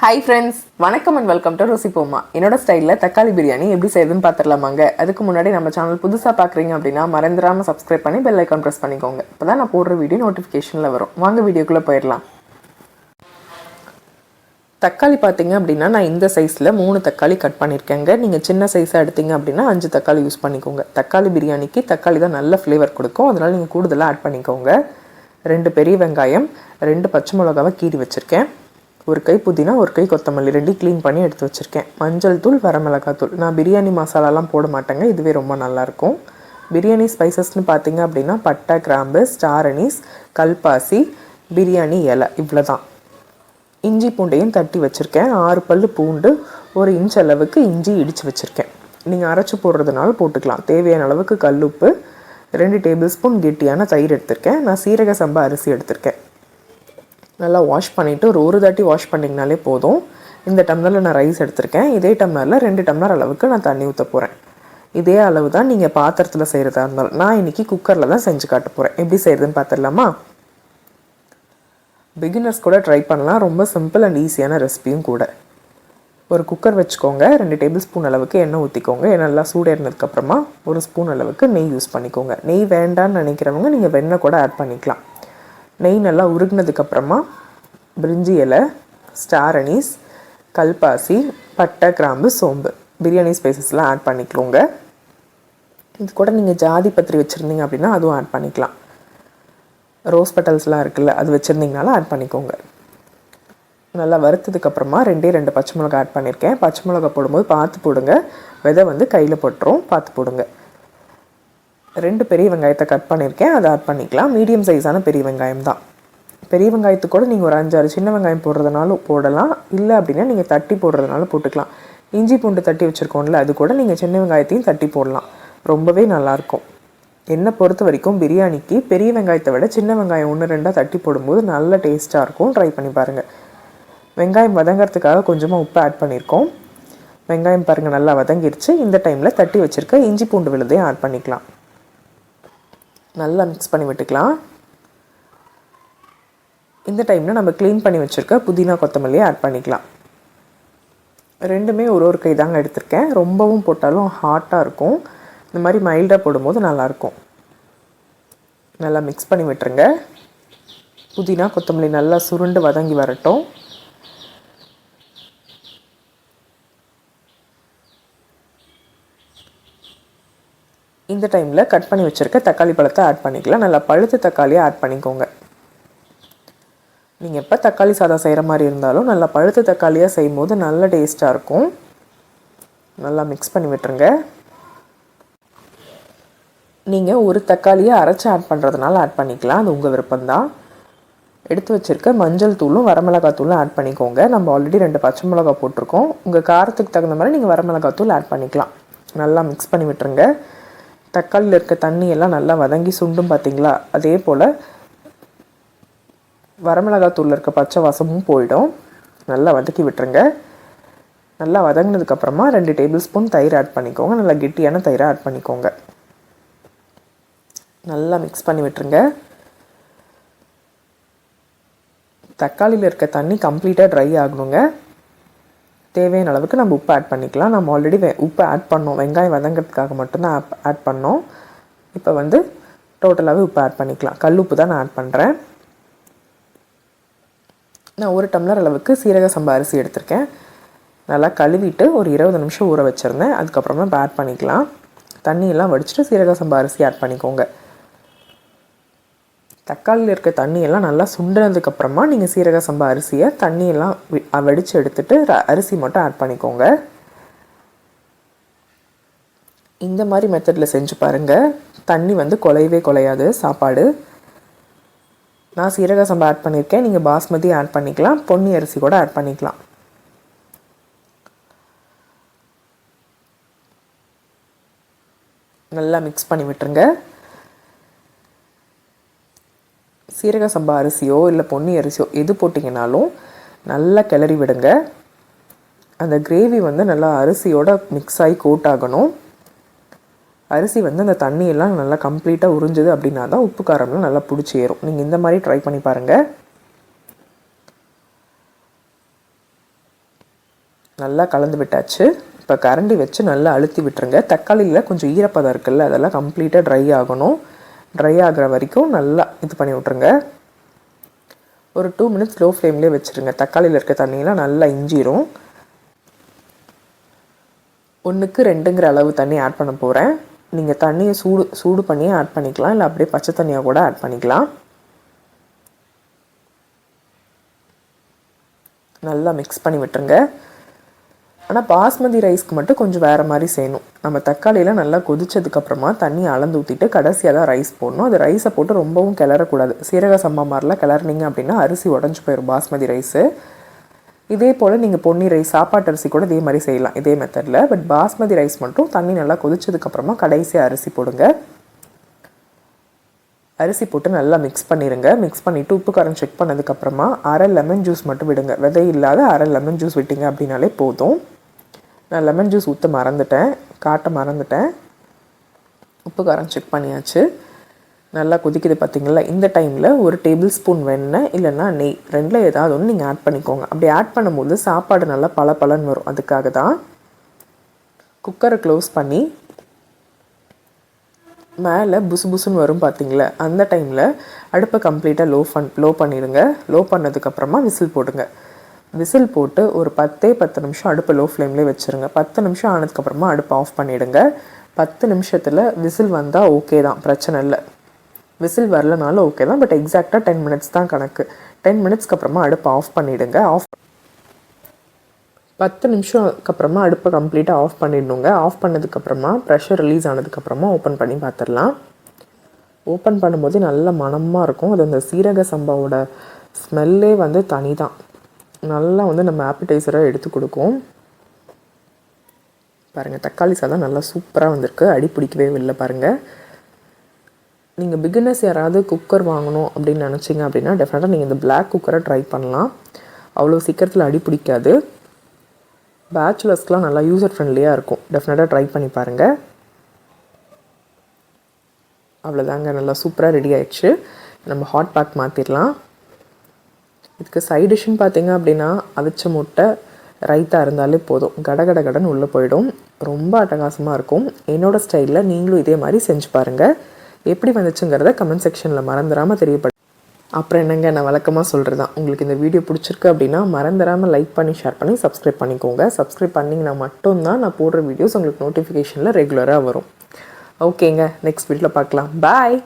Hi friends வணக்கம் and welcome to Rusi போமா. என்னோட ஸ்டைலில் தக்காளி பிரியாணி எப்படி செய்யுதுன்னு பார்த்துடலாமாங்க அதுக்கு முன்னாடி நம்ம சேனல் புதுசாக பார்க்குறீங்க அப்படின்னா மறந்துடாமல் சப்ஸ்கிரைப் பண்ணி பெல் ஐக்கான் ப்ரெஸ் பண்ணிக்கோங்க. இப்போ தான் நான் போடுற வீடியோ நோட்டிஃபிகேஷனில் வரும். வாங்க வீடியோக்குள்ளே போயிடலாம். தக்காளி பார்த்தீங்க அப்படின்னா நான் இந்த சைஸில் மூணு தக்காளி கட் பண்ணியிருக்கேங்க நீங்கள் சின்ன சைஸாக எடுத்தீங்க அப்படின்னா அஞ்சு தக்காளி யூஸ் பண்ணிக்கோங்க. தக்காளி பிரியாணிக்கு தக்காளி தான் நல்ல ஃப்ளேவர் கொடுக்கும். அதனால் நீங்கள் கூடுதலாக ஆட் பண்ணிக்கோங்க. ரெண்டு பெரிய வெங்காயம் ரெண்டு பச்சை மிளகாவை கீறி வச்சுருக்கேன். ஒரு கை புதினா ஒரு கை கொத்தமல்லி ரெண்டையும் க்ளீன் பண்ணி எடுத்து வச்சுருக்கேன். மஞ்சள் தூள் வரமிளகாய் தூள் நான் பிரியாணி மசாலாலாம் போட மாட்டேங்க இதுவே ரொம்ப நல்லாயிருக்கும். பிரியாணி ஸ்பைசஸ்னு பார்த்தீங்க அப்படின்னா பட்டை கிராம்பு ஸ்டார் அனீஸ் கல்பாசி பிரியாணி இலை இவ்வளோ தான் இஞ்சி பூண்டையும் தட்டி வச்சுருக்கேன். ஆறு பல் பூண்டு ஒரு இன்ச் அளவுக்கு இஞ்சி இடித்து வச்சுருக்கேன். நீங்கள் அரைச்சி போடுறதுனால போட்டுக்கலாம். தேவையான அளவுக்கு கல்லுப்பு ரெண்டு டேபிள் ஸ்பூன் கெட்டியான தயிர் எடுத்திருக்கேன். நான் சீரக சம்பா அரிசி எடுத்திருக்கேன். நல்லா வாஷ் பண்ணிவிட்டு ஒரு ஒரு தாட்டி வாஷ் பண்ணிங்கனாலே போதும். இந்த டம்ளரில் நான் ரைஸ் எடுத்திருக்கேன். இதே டம்ளரில் ரெண்டு டம்ளர் அளவுக்கு நான் தண்ணி ஊற்ற போகிறேன் இதே அளவு தான் நீங்கள் பாத்திரத்தில் செய்கிறதா இருந்தாலும் நான் இன்றைக்கி குக்கரில் தான் செஞ்சு காட்ட போகிறேன் எப்படி செய்கிறதுன்னு பார்த்துடலாமா பிகினர்ஸ் கூட ட்ரை பண்ணலாம். ரொம்ப சிம்பிள் அண்ட் ஈஸியான ரெசிபியும் கூட. ஒரு குக்கர் வச்சுக்கோங்க. ரெண்டு டேபிள் ஸ்பூன் அளவுக்கு எண்ணெய் ஊற்றிக்கோங்க நல்லா சூடேறினதுக்கப்புறமா ஒரு ஸ்பூன் அளவுக்கு நெய் யூஸ் பண்ணிக்கோங்க. நெய் வேண்டான்னு நினைக்கிறவங்க நீங்கள் வெண்ணெய் கூட ஆட் பண்ணிக்கலாம். நெய் நல்லா உருகினதுக்கப்புறமா பிரிஞ்சி இலை ஸ்டார் அனீஸ் கல்பாசி பட்டை கிராம்பு சோம்பு. பிரியாணி ஸ்பைசஸ்லாம் ஆட் பண்ணிக்கோங்க. இது கூட நீங்கள் ஜாதி பத்திரி வச்சுருந்தீங்க அப்படின்னா அதுவும் ஆட் பண்ணிக்கலாம். ரோஸ் பெட்டல்ஸ்லாம் இருக்குல்ல அது வச்சுருந்தீங்கனாலும் ஆட் பண்ணிக்கோங்க. நல்லா வறுத்ததுக்கப்புறமா ரெண்டே ரெண்டு பச்சை மிளகா ஆட் பண்ணியிருக்கேன் பச்சை மிளகா போடும்போது பார்த்து போடுங்க. விதை வந்து கையில் போட்டுரும் பார்த்து போடுங்க. ரெண்டு பெரிய வெங்காயத்தை கட் பண்ணியிருக்கேன் அதை ஆட் பண்ணிக்கலாம். மீடியம் சைஸான பெரிய வெங்காயம் தான். பெரிய வெங்காயத்துக்கு கூட நீங்கள் ஒரு அஞ்சாறு சின்ன வெங்காயம் போடுறதுனாலும் போடலாம். இல்லை அப்படின்னா நீங்கள் தட்டி போடுறதுனாலும் போட்டுக்கலாம். இஞ்சி பூண்டு தட்டி வச்சுருக்கோம்ல அது கூட நீங்கள் சின்ன வெங்காயத்தையும் தட்டி போடலாம். ரொம்பவே நல்லாயிருக்கும். என்னை பொறுத்த வரைக்கும் பிரியாணிக்கு பெரிய வெங்காயத்தை விட சின்ன வெங்காயம் ஒன்று ரெண்டாக தட்டி போடும்போது நல்ல டேஸ்ட்டாக இருக்கும். ட்ரை பண்ணி பாருங்கள் வெங்காயம் வதங்கிறதுக்காக கொஞ்சமாக உப்பு ஆட் பண்ணியிருக்கோம் வெங்காயம் பாருங்கள் நல்லா வதங்கிருச்சு. இந்த டைமில் தட்டி வச்சுருக்க இஞ்சி பூண்டு விழுதையும் ஆட் பண்ணிக்கலாம். நல்லா மிக்ஸ் பண்ணி விட்டுக்கலாம். இந்த டைமில் நம்ம க்ளீன் பண்ணி வச்சுருக்க புதினா கொத்தமல்லியை ஆட் பண்ணிக்கலாம். ரெண்டுமே ஒரு ஒரு கை தாங்க எடுத்திருக்கேன். ரொம்பவும் போட்டாலும் ஹாட்டாக இருக்கும். இந்த மாதிரி மைல்டாக போடும்போது நல்லாயிருக்கும் நல்லா மிக்ஸ் பண்ணி விட்டுருங்க. புதினா கொத்தமல்லி நல்லா சுருண்டு வதங்கி வரட்டும். இந்த டைமில் கட் பண்ணி வச்சுருக்க தக்காளி பழத்தை ஆட் பண்ணிக்கலாம். நல்லா பழுத்த தக்காளியை ஆட் பண்ணிக்கோங்க. நீங்கள் எப்போ தக்காளி சாதம் செய்கிற மாதிரி இருந்தாலும் நல்லா பழுத்த தக்காளியாக செய்யும் போது நல்ல டேஸ்ட்டாக இருக்கும். நல்லா மிக்ஸ் பண்ணி விட்டுருங்க. நீங்கள் ஒரு தக்காளியை அரைச்சி ஆட் பண்ணுறதுனால ஆட் பண்ணிக்கலாம். அது உங்கள் விருப்பம்தான். எடுத்து வச்சுருக்க மஞ்சள் தூளும் வரமிளகாய் தூளும் ஆட் பண்ணிக்கோங்க. நம்ம ஆல்ரெடி ரெண்டு பச்சை மிளகா போட்டிருக்கோம். உங்கள் காரத்துக்கு தகுந்த மாதிரி நீங்கள் வரமிளகாய் தூள் ஆட் பண்ணிக்கலாம். நல்லா மிக்ஸ் பண்ணி விட்டுருங்க. தக்காளியில் இருக்க தண்ணி எல்லாம் நல்லா வதங்கி சுண்டும் பார்த்தீங்களா அதே போல் வரமிளகாத்தூளில் இருக்க பச்சை வாசமும் போயிடும். நல்லா வதக்கி விட்டுருங்க. நல்லா வதங்கினதுக்கப்புறமா ரெண்டு டேபிள் ஸ்பூன் தயிர் ஆட் பண்ணிக்கோங்க. நல்லா கெட்டியான தயிரை ஆட் பண்ணிக்கோங்க. நல்லா மிக்ஸ் பண்ணி விட்டுருங்க. தக்காளியில் இருக்க தண்ணி கம்ப்ளீட்டாக ட்ரை ஆகணுங்க. தேவையான அளவுக்கு நம்ம உப்பு ஆட் பண்ணிக்கலாம். நம்ம ஆல்ரெடி வெ உப்பு ஆட் பண்ணோம். வெங்காயம் வதங்கிறதுக்காக மட்டும்தான் ஆப் ஆட் பண்ணோம். இப்போ வந்து டோட்டலாகவே உப்பு ஆட் பண்ணிக்கலாம். கல் உப்பு தான் நான் ஆட் பண்ணுறேன் நான் ஒரு டம்ளர் அளவுக்கு சீரக சம்பா அரிசி எடுத்திருக்கேன். நல்லா கழுவிட்டு ஒரு இருபது நிமிஷம் ஊற வச்சுருந்தேன். அதுக்கப்புறமா இப்போ ஆட் பண்ணிக்கலாம். தண்ணியெல்லாம் வடிச்சிட்டு சீரக சம்பா அரிசி ஆட் பண்ணிக்கோங்க. தக்காளியில் இருக்க தண்ணியெல்லாம் நல்லா சுண்டினதுக்கப்புறமா நீங்கள் சீரக சம்பா அரிசியை தண்ணியெல்லாம் வடித்து எடுத்துட்டு அரிசி மட்டும் ஆட் பண்ணிக்கோங்க. இந்த மாதிரி மெத்தடில் செஞ்சு பாருங்கள் தண்ணி வந்து குலையவே குலையாது. சாப்பாடு. நான் சீரக சம்பா ஆட் பண்ணியிருக்கேன் நீங்கள் பாஸ்மதி ஆட் பண்ணிக்கலாம். பொன்னி அரிசி கூட ஆட் பண்ணிக்கலாம். நல்லா மிக்ஸ் பண்ணி விட்டுருங்க. சீரக சம்பா அரிசியோ இல்லை பொன்னி அரிசியோ எது போட்டிங்கனாலும் நல்லா கிளறி விடுங்க. அந்த கிரேவி வந்து நல்லா அரிசியோட மிக்ஸ் ஆகி கோட் ஆகணும். அரிசி வந்து அந்த தண்ணியெல்லாம் நல்லா கம்ப்ளீட்டாக உறிஞ்சுது அப்படின்னா தான் உப்பு காரம்லாம் நல்லா பிடிச்சி ஏறும் நீங்கள் இந்த மாதிரி ட்ரை பண்ணி பாருங்கள் நல்லா கலந்து விட்டாச்சு. இப்போ கரண்டி வச்சு நல்லா அழுத்தி விட்டுருங்க. தக்காளியில் கொஞ்சம் ஈரப்பதம் இருக்குல்ல அதெல்லாம் கம்ப்ளீட்டாக ட்ரை ஆகணும். ட்ரை ஆகிற வரைக்கும் நல்லா இது பண்ணி விட்ருங்க ஒரு டூ மினிட்ஸ் லோ ஃப்ளேம்லேயே வச்சுருங்க. தக்காளியில் இருக்க தண்ணியெலாம் நல்லா இஞ்சிரும். ஒன்றுக்கு ரெண்டுங்கிற அளவு தண்ணி ஆட் பண்ண போகிறேன் நீங்கள் தண்ணியை சூடு சூடு பண்ணியே ஆட் பண்ணிக்கலாம். இல்லை அப்படியே பச்சை தண்ணியாக கூட ஆட் பண்ணிக்கலாம். நல்லா மிக்ஸ் பண்ணி விட்டுருங்க. ஆனால் பாஸ்மதி ரைஸ்க்கு மட்டும் கொஞ்சம் வேறு மாதிரி செய்யணும். நம்ம தக்காளியெலாம் நல்லா கொதிச்சதுக்கப்புறமா தண்ணி அளந்து ஊற்றிட்டு கடைசியாக தான் ரைஸ் போடணும். அது ரைஸை போட்டு ரொம்பவும் கிளறக்கூடாது. சீரக சம்பா மாதிரிலாம் கிளறினீங்க அப்படின்னா அரிசி உடஞ்சி போயிடும் பாஸ்மதி ரைஸு. இதே போல் நீங்கள் பொன்னி ரைஸ் சாப்பாட்டு அரிசி கூட இதே மாதிரி செய்யலாம் இதே மெத்தடில் பட் பாஸ்மதி ரைஸ் மட்டும் தண்ணி நல்லா கொதிச்சதுக்கப்புறமா கடைசியாக அரிசி போடுங்க. அரிசி போட்டு நல்லா மிக்ஸ் பண்ணிடுங்க மிக்ஸ் பண்ணிவிட்டு உப்பு காரம் செக் பண்ணதுக்கப்புறமா அரை லெமன் ஜூஸ் மட்டும் விடுங்க. விதை இல்லாத அரை லெமன் ஜூஸ் விட்டீங்க அப்படின்னாலே போதும். நான் லெமன் ஜூஸ் ஊற்ற மறந்துட்டேன். காட்ட மறந்துட்டேன். உப்பு காரம் செக் பண்ணியாச்சு. நல்லா கொதிக்குது பார்த்தீங்களா இந்த டைமில் ஒரு டேபிள் ஸ்பூன் வெண்ணெய் இல்லைன்னா நெய். ரெண்டில் ஏதாவது ஒன்று நீங்கள் ஆட் பண்ணிக்கோங்க. அப்படி ஆட் பண்ணும்போது சாப்பாடு நல்லா பல பலன்னு வரும். அதுக்காக தான் குக்கரை க்ளோஸ் பண்ணி மேலே புசு புசுன்னு வரும் பார்த்தீங்களா அந்த டைமில் அடுப்பை கம்ப்ளீட்டாக லோ பண் லோ பண்ணிடுங்க. லோ பண்ணதுக்கப்புறமா விசில் போடுங்க. விசில் போட்டு ஒரு பத்தே பத்து நிமிஷம் அடுப்பு லோ ஃப்ளேம்லேயே வச்சுருங்க. பத்து நிமிஷம் ஆனதுக்கப்புறமா அடுப்பை ஆஃப் பண்ணிவிடுங்க பத்து நிமிஷத்தில் விசில் வந்தால் ஓகே தான் பிரச்சனை இல்லை. விசில் வரலனாலும் ஓகே தான் பட் எக்ஸாக்டாக டென் மினிட்ஸ் தான் கணக்கு. டென் மினிட்ஸ்க்கு அப்புறமா அடுப்பை ஆஃப் பண்ணிவிடுங்க ஆஃப் பத்து நிமிஷம்க்கு அப்புறமா அடுப்பை கம்ப்ளீட்டாக ஆஃப் பண்ணிடணுங்க. ஆஃப் பண்ணதுக்கப்புறமா ப்ரெஷர் ரிலீஸ் ஆனதுக்கப்புறமா ஓப்பன் பண்ணி பார்த்துடலாம் ஓப்பன் பண்ணும்போது நல்ல மனமாக இருக்கும். அது அந்த சீரக சம்பாவோட ஸ்மெல்லே வந்து தனி தான் நல்லா வந்து நம்ம ஆப்பிடைசராக எடுத்து கொடுக்கும். பாருங்கள் தக்காளி சாதம் நல்லா சூப்பராக வந்திருக்கு. அடி பிடிக்கவே இல்லை பாருங்கள் நீங்கள் பிகினர்ஸ் யாராவது குக்கர் வாங்கணும் அப்படின்னு நினச்சிங்க அப்படின்னா டெஃபினட்டாக நீங்கள் இந்த பிளாக் குக்கரை ட்ரை பண்ணலாம். அவ்வளோ சீக்கிரத்தில் அடி பிடிக்காது. பேச்சுலர்ஸ்க்கெலாம் நல்லா யூசர் ஃப்ரெண்ட்லியாக இருக்கும். டெஃபினட்டாக ட்ரை பண்ணி பாருங்கள் அவ்வளோதாங்க நல்லா சூப்பராக ரெடி ஆயிடுச்சு. நம்ம ஹாட் பேக் மாற்றிடலாம் இதுக்கு சைட் டிஷ்ஷுன்னு பார்த்தீங்க அப்படின்னா அவிச்ச முட்டை ரைத்தா இருந்தாலே போதும். கட கட கடன் உள்ளே போயிடும். ரொம்ப அட்டகாசமாக இருக்கும். என்னோடய ஸ்டைலில் நீங்களும் இதே மாதிரி செஞ்சு பாருங்கள் எப்படி வந்துச்சுங்கிறத கமெண்ட் செக்ஷனில் மறந்துடாமல் தெரியப்படும் அப்புறம் என்னங்க நான் வழக்கமாக சொல்கிறது தான். உங்களுக்கு இந்த வீடியோ பிடிச்சிருக்கு அப்படின்னா மறந்துடாமல் லைக் பண்ணி ஷேர் பண்ணி சப்ஸ்கிரைப் பண்ணிக்கோங்க. சப்ஸ்கிரைப் பண்ணிங்கன்னா மட்டும்தான் நான் போடுற வீடியோஸ் உங்களுக்கு நோட்டிஃபிகேஷனில் ரெகுலராக வரும். ஓகேங்க நெக்ஸ்ட் வீட்டில் பார்க்கலாம். பாய்